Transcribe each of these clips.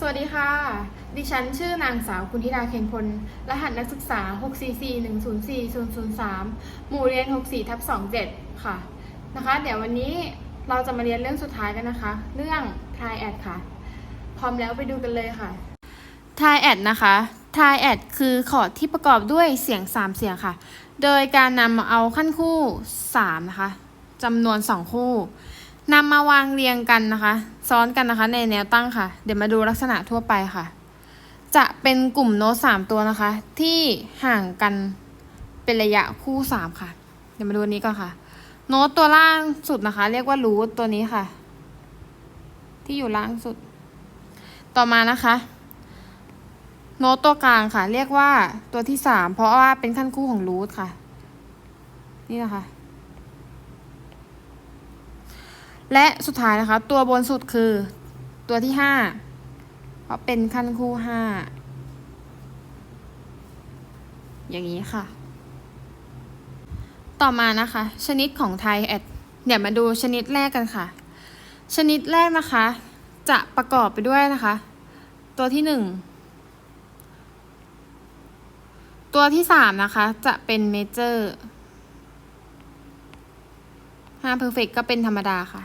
สวัสดีค่ะ ดิฉันชื่อนางสาวคุณธิดาเคนพล รหัสนักศึกษา 644104003 หมู่เรียน 64ทับ27 ค่ะ นะคะ เดี๋ยววันนี้เราจะมาเรียนเรื่องสุดท้ายกันนะคะ เรื่อง try ad ค่ะ พร้อมแล้วไปดูกันเลยค่ะ try ad นะคะ try ad คือคอร์ดที่ประกอบด้วยเสียง 3 เสียงค่ะ โดยการนำมาเอาขั้นคู่ 3 นะคะจำนวน 2 คู่ นำมาวางเรียงกันนะคะ ซ้อนกันนะคะในแนวตั้งค่ะ เดี๋ยวมาดูลักษณะทั่วไปค่ะ จะเป็นกลุ่มโน้ตสามตัวนะคะ ที่ห่างกันเป็นระยะคู่สามค่ะ เดี๋ยวมาดูนี้ก่อนค่ะ โน้ตตัวล่างสุดนะคะ เรียกว่ารูทตัวนี้ค่ะ ที่อยู่ล่างสุด ต่อมานะคะ โน้ตตัวกลางค่ะ เรียกว่าตัวที่สามเพราะว่าเป็นขั้นคู่ของรูทค่ะ นี่นะคะ และสุดท้ายนะคะ ตัวบนสุดคือตัวที่ห้าเพราะเป็นขั้นคู่ห้าอย่างนี้ค่ะ ต่อมานะคะ ชนิดของไทยแอดเดี๋ยวมาดูชนิดแรกกันค่ะ ชนิดแรกนะคะ จะประกอบไปด้วยนะคะ ตัวที่หนึ่งตัวที่สามนะคะ จะเป็นเมเจอร์ห้าเพอร์เฟกก็เป็นธรรมดาค่ะ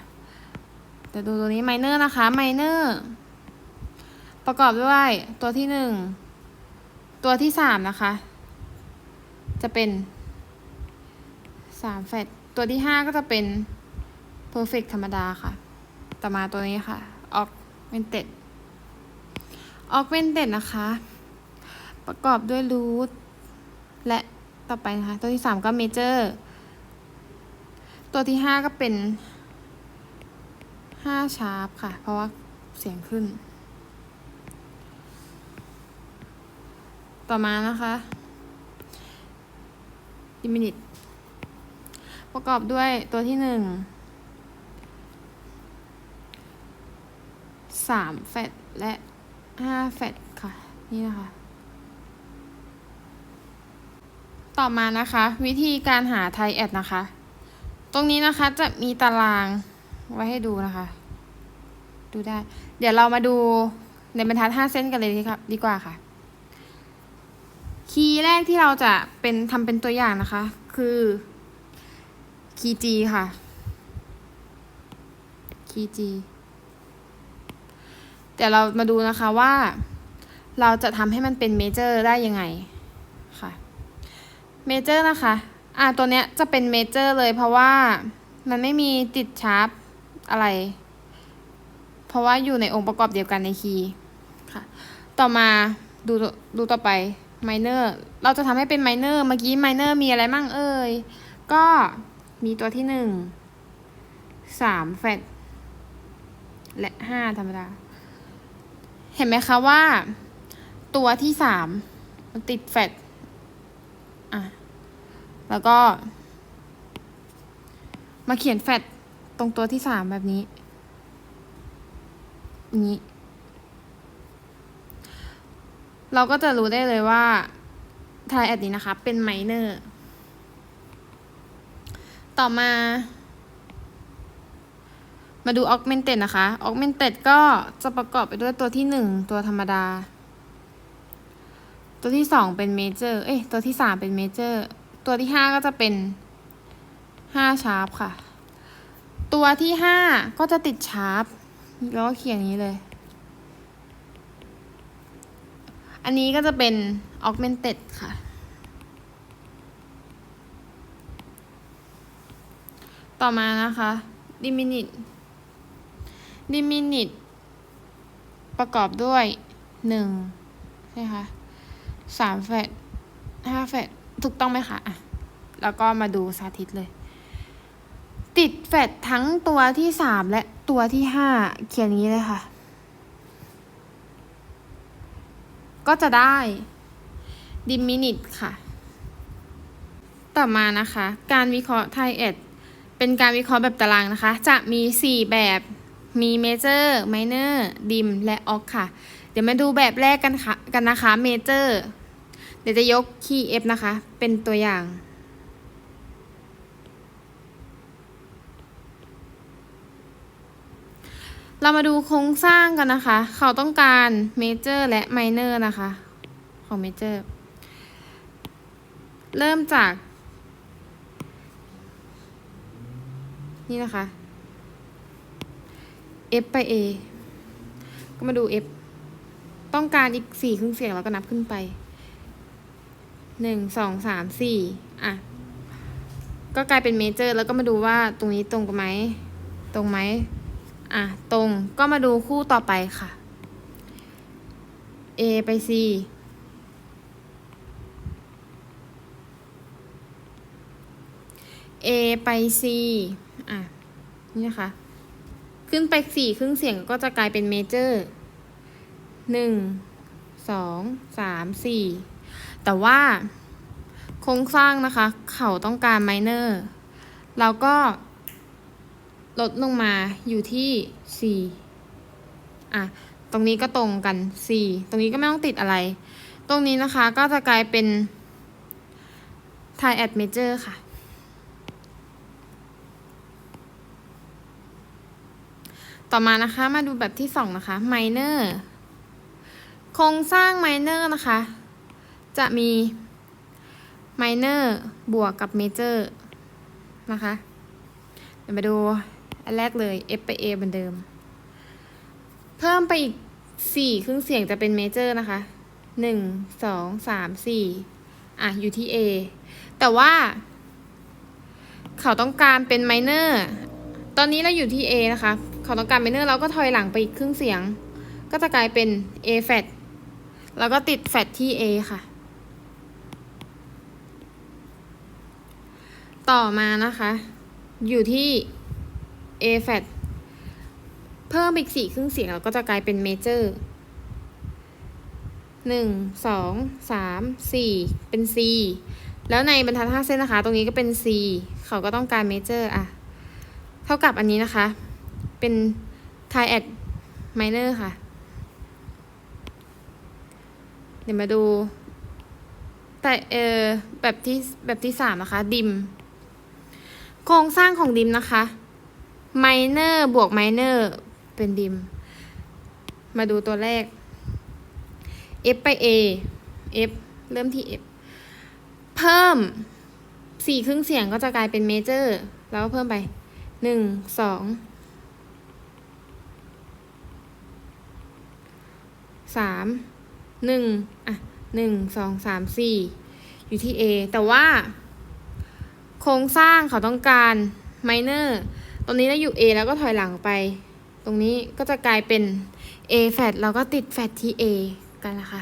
เดี๋ยวดูตัวนี้ไมเนอร์นะคะไมเนอร์ประกอบด้วยตัวที่หนึ่งตัวที่สามนะคะ จะเป็นสามแฟตตัวที่ห้าก็จะเป็น perfect ธรรมดาค่ะ ต่อมาตัวนี้ค่ะ augmented augmented นะคะ ประกอบด้วย root และต่อไปนะคะ ตัวที่สามก็ major ตัวที่ห้าก็เป็น ห้าชาร์ปค่ะ เพราะว่าเสียงขึ้น ต่อมานะคะดิมินิตประกอบด้วยตัวที่หนึ่งสามแฟตและห้าแฟตค่ะ นี่นะคะ ต่อมานะคะ วิธีการหาไทแอดนะคะ ตรงนี้นะคะจะมีตาราง ไว้ให้ดูนะคะ ดูได้ เดี๋ยวเรามาดูในบรรทัด5เส้นกันเลยดีครับดีกว่าค่ะ คีย์แรกที่เราจะเป็นทำเป็นตัวอย่างนะคะ คือคีย์ G ค่ะคีย์ G เดี๋ยวเรามาดูนะคะว่า เราจะทำให้มันเป็นเมเจอร์ได้ยังไงค่ะเมเจอร์นะคะ อ่าตัวเนี้ยจะเป็นเมเจอร์เลยเพราะว่ามันไม่มีติดชาร์ป อะไร เพราะว่าอยู่ในองค์ประกอบเดียวกันในคีย์ค่ะ ต่อมาดูดูต่อไปไมเนอร์เราจะทำให้เป็นไมเนอร์เมื่อกี้ไมเนอร์มีอะไรมั่งเอ่ย ก็มีตัวที่หนึ่งสามแฟตและห้าธรรมดา เห็นไหมคะว่า ตัวที่สามมันติดแฟตอะ แล้วก็ มาเขียนแฟตต รงตัวที่สามแบบนี้ นี้ เราก็จะรู้ได้เลยว่าทายแอดนี้นะคะ เป็นไมเนอร์ ต่อมา มาดู augmented นะคะ augmented ก็จะประกอบไปด้วยตัวที่หนึ่งตัวธรรมดา ตัวที่สองเป็น major เอ้ย ตัวที่สามเป็น major ตัวที่ห้าก็จะเป็นห้าชาร์ปค่ะ ตัวที่ห้าก็จะติดชาร์ปแล้วก็เขียนนี้เลย อันนี้ก็จะเป็น augmented ค่ะ ต่อมานะคะ diminute diminute ประกอบด้วยหนึ่งใช่คะสามแฟตห้าแฟตถูกต้องไหมคะอะแล้วก็มาดูสาธิตเลย ติดแฟตทั้งตัวที่สามและตัวที่ห้าเขียนอย่างนี้เลยค่ะ ก็จะได้ diminish ค่ะ ต่อมานะคะ การวิเคราะห์ไทเอ็ดเป็นการวิเคราะห์แบบตารางนะคะ จะมี 4 แบบมี major minor dim และ oc ค่ะ เดี๋ยวมาดูแบบแรกกันค่ะกันนะคะ major เดี๋ยวจะยกคีย์ F นะคะ เป็นตัวอย่าง เรามาดูโครงสร้างกันนะคะ เขาต้องการเมเจอร์และไมเนอร์นะคะ ของเมเจอร์เริ่มจาก นี่นะคะ F ไป A ก็มาดู F ต้องการอีกสี่ครึ่งเสียงแล้วก็นับขึ้นไปหนึ่งสองสามสี่อะ ก็กลายเป็นเมเจอร์ แล้วก็มาดูว่าตรงนี้ตรงกันไหม ตรงไหม อะ ตรงก็มาดูคู่ต่อไปค่ะ A ไป C A ไป C อะ นี่นะคะ ขึ้นไปสี่ครึ่งเสียงก็จะกลายเป็นเมเจอร์หนึ่งสองสามสี่แต่ว่าโครงสร้างนะคะ เขาต้องการไมเนอร์เราก็ ลดลงมาอยู่ที่4อะ ตรงนี้ก็ตรงกัน 4 ตรงนี้ก็ไม่ต้องติดอะไร ตรงนี้นะคะก็จะกลายเป็น tie at major ค่ะ ต่อมานะคะมาดูแบบที่ 2 นะคะ minor โครงสร้าง minor นะคะ จะมี minor บวกกับ major นะคะเดี๋ยวมาดู อันแรกเลย F ไป A เหมือนเดิม เพิ่มไปอีก4ครึ่งเสียงจะเป็น major นะคะ1 2 3 4อะ อยู่ที่ A แต่ว่า เขาต้องการเป็น minor ตอนนี้เราอยู่ที่ A นะคะ เขาต้องการ minor เราก็ถอยหลังไปอีกครึ่งเสียง ก็จะกลายเป็น A flat แล้วก็ติด flat ที่ A ค่ะ ต่อมานะคะ อยู่ที่ A flat เพิ่มอีกสี่ครึ่งเสียงแล้วก็จะกลายเป็น major หนึ่งสองสามสี่เป็น C แล้วในบรรทัดห้าเส้นนะคะ ตรงนี้ก็เป็น C เขาก็ต้องการ major อะ เท่ากับอันนี้นะคะ เป็น triad minor ค่ะ เดี๋ยวมาดู แต่เออแบบที่แบบที่สามนะคะ ดิม โครงสร้างของดิมนะคะ minor บวก minor เป็นดิม มาดูตัวแรก f ไป a f เริ่มที่ f เพิ่มสี่ครึ่งเสียงก็จะกลายเป็น major แล้วเพิ่มไปหนึ่งสองสามหนึ่งอะหนึ่งสองสามสี่อยู่ที่ A แต่ว่า โครงสร้างเขาต้องการ minor ตร งนี้เราอยู่ A แล้วก็ถอยหลังไป ตรงนี้ก็จะกลายเป็น A flat เราก็ติด flat ที่ A กันนะคะ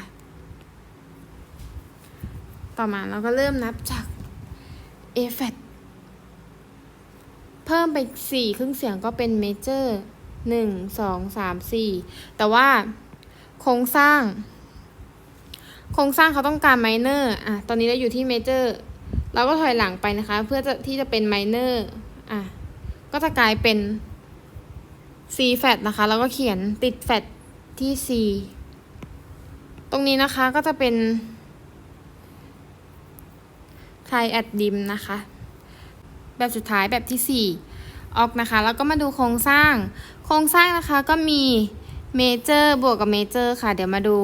ต่อมาเราก็เริ่มนับจาก A flat เพิ่มไปสี่ครึ่งเสียงก็เป็น major หนึ่งสองสามสี่แต่ว่าโครงสร้าง โครงสร้างเขาต้องการ minor อะตอนนี้เราอยู่ที่ major เราก็ถอยหลังไปนะคะ เพื่อจะที่จะเป็น minor อะ ก็จะกลายเป็น C flat นะคะ แล้วก็เขียนติด flat ที่ C ตรงนี้นะคะก็จะเป็น triad dim นะคะ แบบสุดท้ายแบบที่ 4 ออกนะคะ แล้วก็มาดูโครงสร้าง โครงสร้างนะคะก็มี major บวกกับ major ค่ะ เดี๋ยวมาดู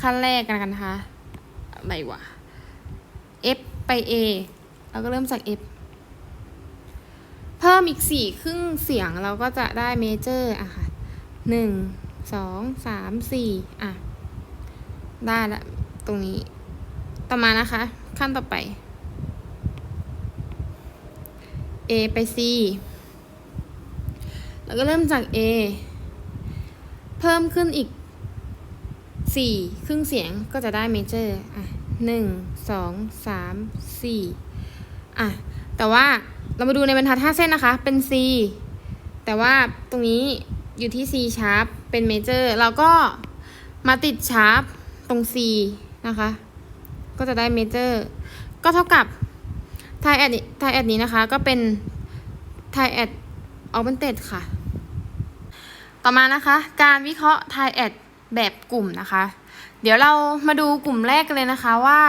ขั้นแรกกันกันนะคะอะไรวะ F ไป A แล้วก็เริ่มจาก F เพิ่มอีกสี่ครึ่งเสียงเราก็จะได้เมเจอร์อะค่ะหนึ่งสองสามสี่อะ ได้ละตรงนี้ ต่อมานะคะ ขั้นต่อไป A ไป C แล้วก็เริ่มจาก A เพิ่มขึ้นอีกสี่ครึ่งเสียงก็จะได้เมเจอร์อะหนึ่งสองสามสี่อะ แต่ว่า เรามาดูในบรรทัด 5 เส้นนะคะ เป็น C แต่ว่าตรงนี้อยู่ที่ C sharp เป็นเมเจอร์เราก็มาติด sharp ตรง C นะคะ ก็จะได้เมเจอร์ก็เท่ากับ t i ad t i ad นี้นะคะ ก็เป็น t i ad augmented ค่ะ ต่อมานะคะ การวิเคราะห์ t i ad แบบกลุ่มนะคะ เดี๋ยวเรามาดูกลุ่มแรกกันเลยนะคะว่า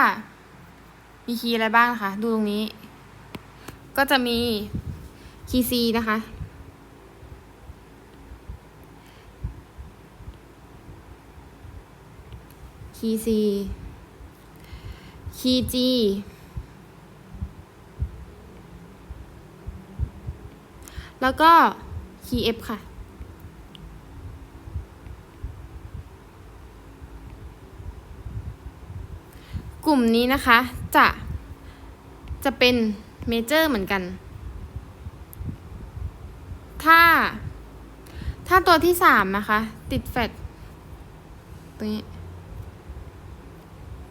มีคีย์อะไรบ้างนะคะ ดูตรงนี้ ก็จะมีคีซีนะคะ คีซีคีจีแล้วก็คีเอฟค่ะ กลุ่มนี้นะคะจะจะเป็น เมเจอร์เหมือนกัน ถ้า ถ้าตัวที่สามนะคะ ติดแฟตตรงนี้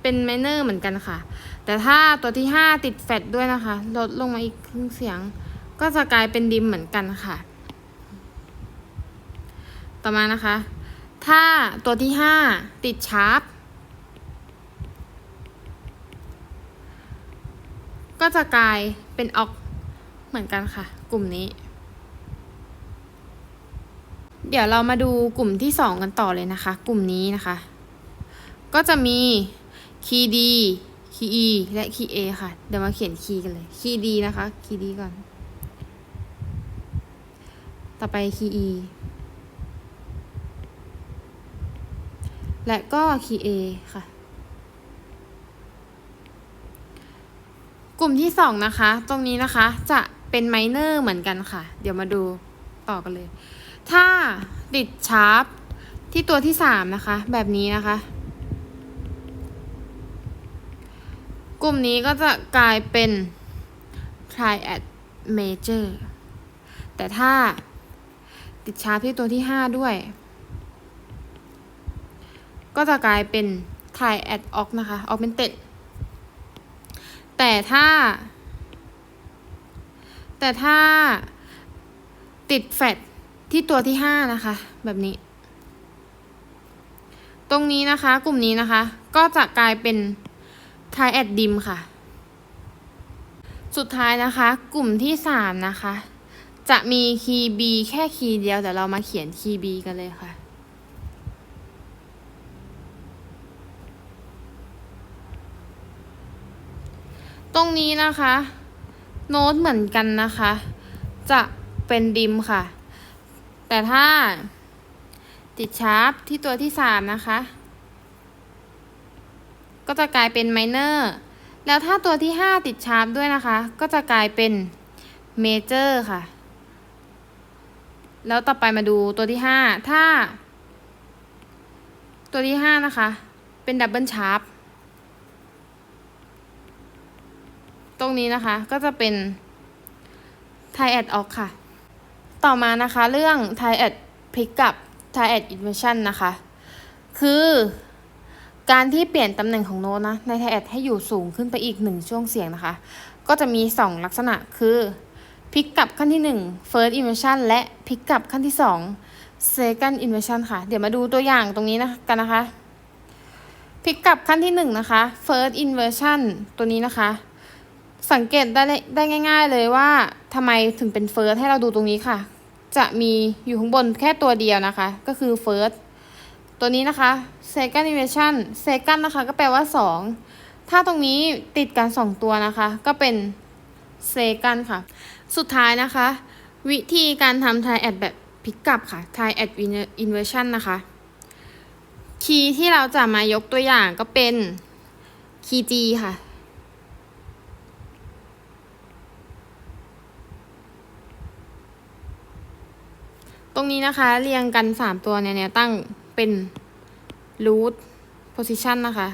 เป็นไมเนอร์เหมือนกันค่ะ แต่ถ้าตัวที่ห้าติดแฟตด้วยนะคะ ลดลงมาอีกครึ่งเสียง ก็จะกลายเป็นดิมเหมือนกันค่ะ ต่อมานะคะ ถ้าตัวที่ห้าติดชาร์ป ก็จะกลายเป็นออกเหมือนกันค่ะ กลุ่มนี้ เดี๋ยวเรามาดูกลุ่มที่สองกันต่อเลยนะคะ กลุ่มนี้นะคะ ก็จะมีคีย์ D คีย์ E และคีย์ A ค่ะ เดี๋ยวมาเขียนคีย์กันเลย คีย์ D นะคะ คีย์ D ก่อน ต่อไปคีย์ E และก็คีย์ A ค่ะ กลุ่มที่สองนะคะ ตรงนี้นะคะจะเป็นไมเนอร์เหมือนกันค่ะ เดี๋ยวมาดูต่อกันเลย ถ้าติดชาร์ปที่ตัวที่สามนะคะ แบบนี้นะคะ กลุ่มนี้ก็จะกลายเป็น triad major แต่ถ้าติดชาร์ปที่ตัวที่ห้าด้วย ก็จะกลายเป็น triad oc นะคะ augmented แต่ถ้า แต่ถ้าติดแฟตที่ตัวที่ห้านะคะ แบบนี้ ตรงนี้นะคะ กลุ่มนี้นะคะ ก็จะกลายเป็น triad dim ค่ะ สุดท้ายนะคะ กลุ่มที่สามนะคะ จะมีคีย์ B แค่คีย์เดียวแต่เรามาเขียนคีย์ B กันเลยค่ะ ตรงนี้นะคะ โน้ตเหมือนกันนะคะ จะเป็นดิมค่ะ แต่ถ้าติดชาร์ปที่ตัวที่สามนะคะ ก็จะกลายเป็นไมเนอร์แล้วถ้าตัวที่ห้าติดชาร์ปด้วยนะคะ ก็จะกลายเป็นเมเจอร์ค่ะ แล้วต่อไปมาดูตัวที่ห้าถ้า ตัวที่ห้านะคะ เป็นดับเบิลชาร์ป ตรงนี้นะคะก็จะเป็น triad oc ค่ะ ต่อมานะคะเรื่อง triad pick กับ triad inversion นะคะ คือการที่เปลี่ยนตำแหน่งของโน้ตนะใน triad ให้อยู่สูงขึ้นไปอีกหนึ่งช่วงเสียงนะคะ ก็จะมี 2 ลักษณะคือ pick กับขั้นที่ 1 first inversion และ pick กับขั้นที่ 2 second inversion ค่ะ เดี๋ยวมาดูตัวอย่างตรงนี้นะกันนะคะ pick กับขั้นที่ 1 นะคะ first inversion ตัวนี้นะคะ สังเกตได้ได้ง่าย ๆ เลยว่าทำไมถึงเป็นเฟิร์สให้เราดูตรงนี้ค่ะ จะมีอยู่ข้างบนแค่ตัวเดียวนะคะ ก็คือเฟิร์สตัวนี้นะคะ second inversion second นะคะ ก็แปลว่า 2 ถ้าตรงนี้ติดกัน 2 ตัวนะคะ ก็เป็น second ค่ะ สุดท้ายนะคะ วิธีการทำ triad แบบพลิกกลับค่ะ triad inversion นะคะ คีย์ที่เราจะมายกตัวอย่างก็เป็นคีย์ G ค่ะ ตรงนี้นะคะเรียงกัน 3 ตัวในแนวตั้งเป็น root position นะคะ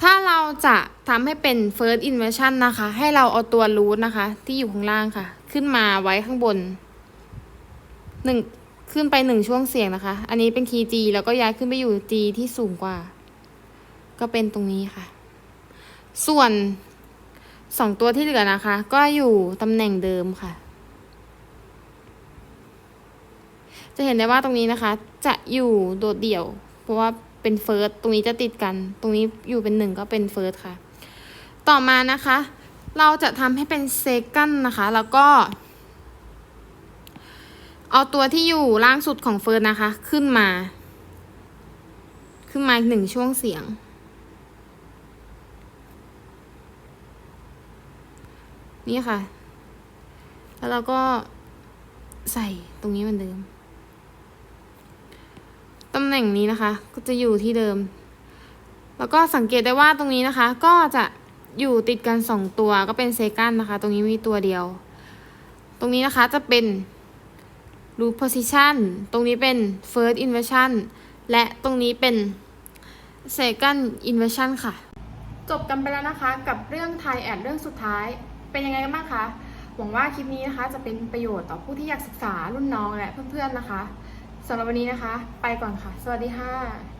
ถ้าเราจะทำให้เป็น first inversion นะคะ ให้เราเอาตัว root นะคะ ที่อยู่ข้างล่างค่ะ ขึ้นมาไว้ข้างบนหนึ่งขึ้นไปหนึ่งช่วงเสียงนะคะ อันนี้เป็นคีย์ G แล้วก็ย้ายขึ้นไปอยู่ G ที่สูงกว่า ก็เป็นตรงนี้ค่ะ ส่วนสองตัวที่เหลือนะคะ ก็อยู่ตำแหน่งเดิมค่ะ จะเห็นได้ว่าตรงนี้นะคะ จะอยู่โดดเดี่ยว เพราะว่าเป็นเฟิร์สตรงนี้จะติดกัน ตรงนี้อยู่เป็นหนึ่งก็เป็นเฟิร์สค่ะ ต่อมานะคะ เราจะทำให้เป็นเซกันนะคะ แล้วก็เอาตัวที่อยู่ล่างสุดของเฟิร์สนะคะ ขึ้นมา ขึ้นมาอีกหนึ่งช่วงเสียง นี่ค่ะ แล้วเราก็ใส่ตรงนี้เหมือนเดิม ตำแหน่งนี้นะคะ ก็จะอยู่ที่เดิม แล้วก็สังเกตได้ว่าตรงนี้นะคะ ก็จะอยู่ติดกันสองตัวก็เป็นเซกันนะคะ ตรงนี้มีตัวเดียว ตรงนี้นะคะจะเป็น root position ตรงนี้เป็น first inversion และตรงนี้เป็น second inversion ค่ะ จบกันไปแล้วนะคะ กับเรื่อง Thai ad เรื่องสุดท้าย เป็นยังไงกันบ้างคะ หวังว่าคลิปนี้นะคะจะเป็นประโยชน์ต่อผู้ที่อยากศึกษารุ่นน้องและเพื่อนๆนะคะ สำหรับวันนี้นะคะ ไปก่อนค่ะ สวัสดีค่ะ